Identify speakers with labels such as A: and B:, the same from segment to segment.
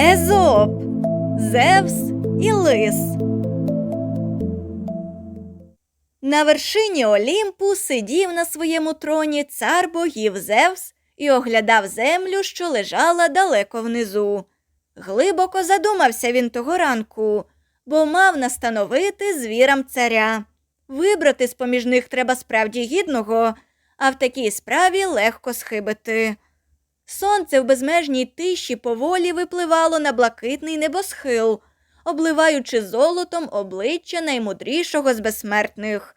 A: Езоп, Зевс і Лис. На вершині Олімпу сидів на своєму троні цар богів Зевс і оглядав землю, що лежала далеко внизу. Глибоко задумався він того ранку, бо мав настановити звірам царя. Вибрати з поміж них треба справді гідного, а в такій справі легко схибити. Сонце в безмежній тиші поволі випливало на блакитний небосхил, обливаючи золотом обличчя наймудрішого з безсмертних.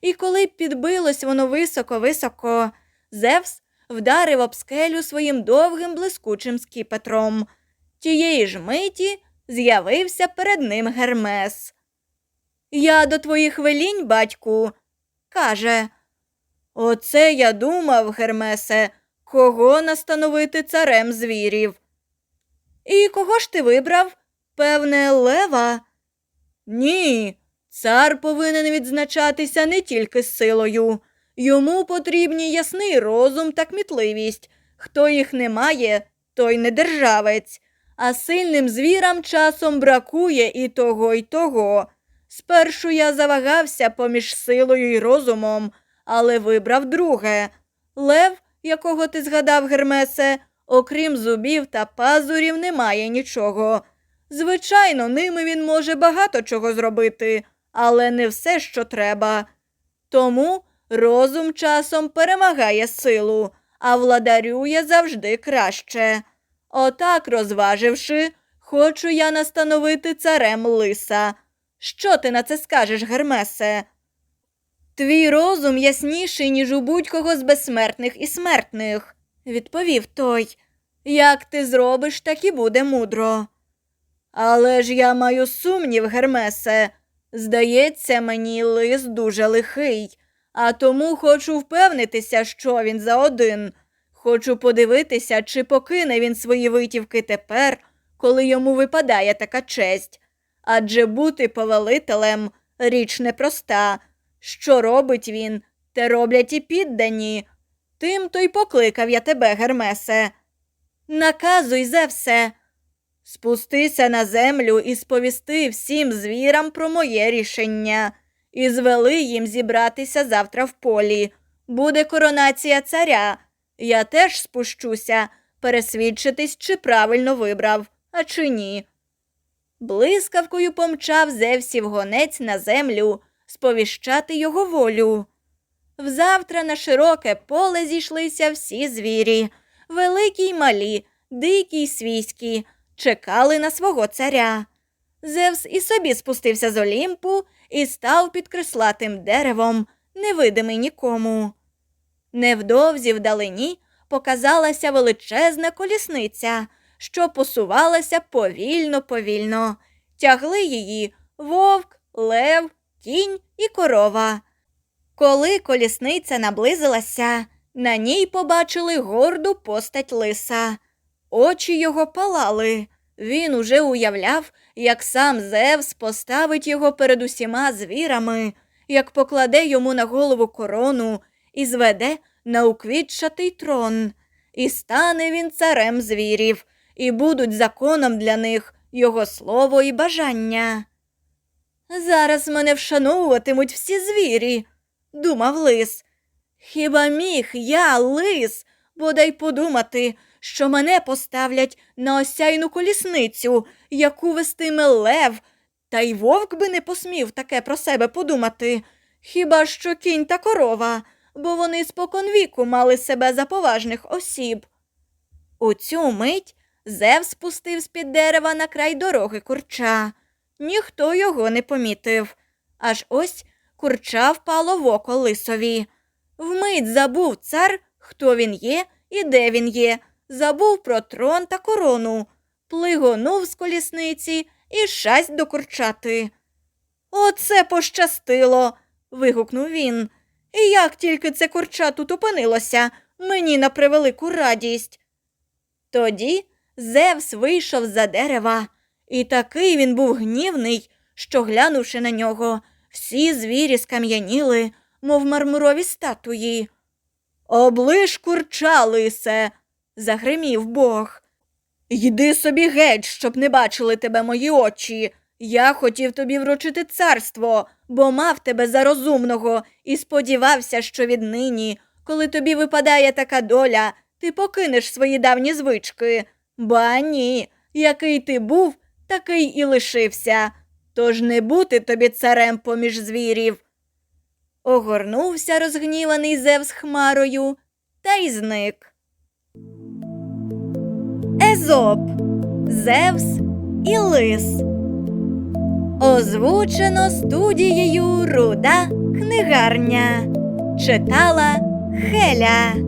A: І коли підбилось воно високо-високо, Зевс вдарив об скелю своїм довгим блискучим скіпетром. Тієї ж миті з'явився перед ним Гермес. Я до твоїх велінь, батьку, каже. Оце я думав, Гермесе, кого настановити царем звірів. І кого ж ти вибрав? Певне, лева? Ні, цар повинен відзначатися не тільки силою. Йому потрібні ясний розум та кмітливість. Хто їх не має, той не державець. А сильним звірам часом бракує і того, і того. Спершу я завагався поміж силою і розумом, але вибрав друге. Лев, якого ти згадав, Гермесе, окрім зубів та пазурів, немає нічого. Звичайно, ними він може багато чого зробити, але не все, що треба. Тому розум часом перемагає силу, а владарює завжди краще. Отак, розваживши, хочу я настановити царем лиса. Що ти на це скажеш, Гермесе? Твій розум ясніший, ніж у будь-кого з безсмертних і смертних, відповів той. Як ти зробиш, так і буде мудро. Але ж я маю сумнів, Гермесе. Здається, мені лис дуже лихий, а тому хочу впевнитися, що він за один. Хочу подивитися, чи покине він свої витівки тепер, коли йому випадає така честь. Адже бути повелителем річ непроста. Що робить він, те роблять і піддані. Тим то й покликав я тебе, Гермесе. Наказуй Зевсе. Спустися на землю і сповісти всім звірам про моє рішення, і звели їм зібратися завтра в полі. Буде коронація царя. Я теж спущуся, пересвідчитись, чи правильно вибрав, а чи ні. Блискавкою помчав Зевсів гонець на землю сповіщати його волю. Взавтра на широке поле зійшлися всі звірі, великі й малі, дикі й свійські, чекали на свого царя. Зевс і собі спустився з Олімпу і став під крислатим деревом, невидимий нікому. Невдовзі вдалині показалася величезна колісниця, що посувалася повільно повільно. Тягли її вовк, лев, кінь і корова. Коли колісниця наблизилася, на ній побачили горду постать лиса. Очі його палали. Він уже уявляв, як сам Зевс поставить його перед усіма звірами, як покладе йому на голову корону і зведе на уквітчатий трон. І стане він царем звірів, і будуть законом для них його слово і бажання. Зараз мене вшановуватимуть всі звірі, думав лис. Хіба міг я, лис, бодай подумати, що мене поставлять на осяйну колісницю, яку вестиме лев, та й вовк би не посмів таке про себе подумати. Хіба що кінь та корова, бо вони споконвіку мали себе за поважних осіб. У цю мить Зев спустив з-під дерева на край дороги курча. Ніхто його не помітив. Аж ось курча впало в око лисові. Вмить забув цар, хто він є і де він є, забув про трон та корону, плигонув з колісниці і шасть до курчати. Оце пощастило. вигукнув він. І як тільки це курча тут опинилося, мені на превелику радість. Тоді Зевс вийшов за дерева, і такий він був гнівний, що, глянувши на нього, всі звірі скам'яніли, мов мармурові статуї. Оближ курча, лисе, загримів Бог. Йди собі геть, щоб не бачили тебе мої очі. Я хотів тобі вручити царство, бо мав тебе за розумного і сподівався, що віднині, коли тобі випадає така доля, ти покинеш свої давні звички. Ба ні, який ти був, такий і лишився. Тож не бути тобі царем поміж звірів. Огорнувся розгніваний Зевс хмарою та й зник. Езоп, Зевс і Лис. Озвучено студією Руда книгарня. Читала Хеля.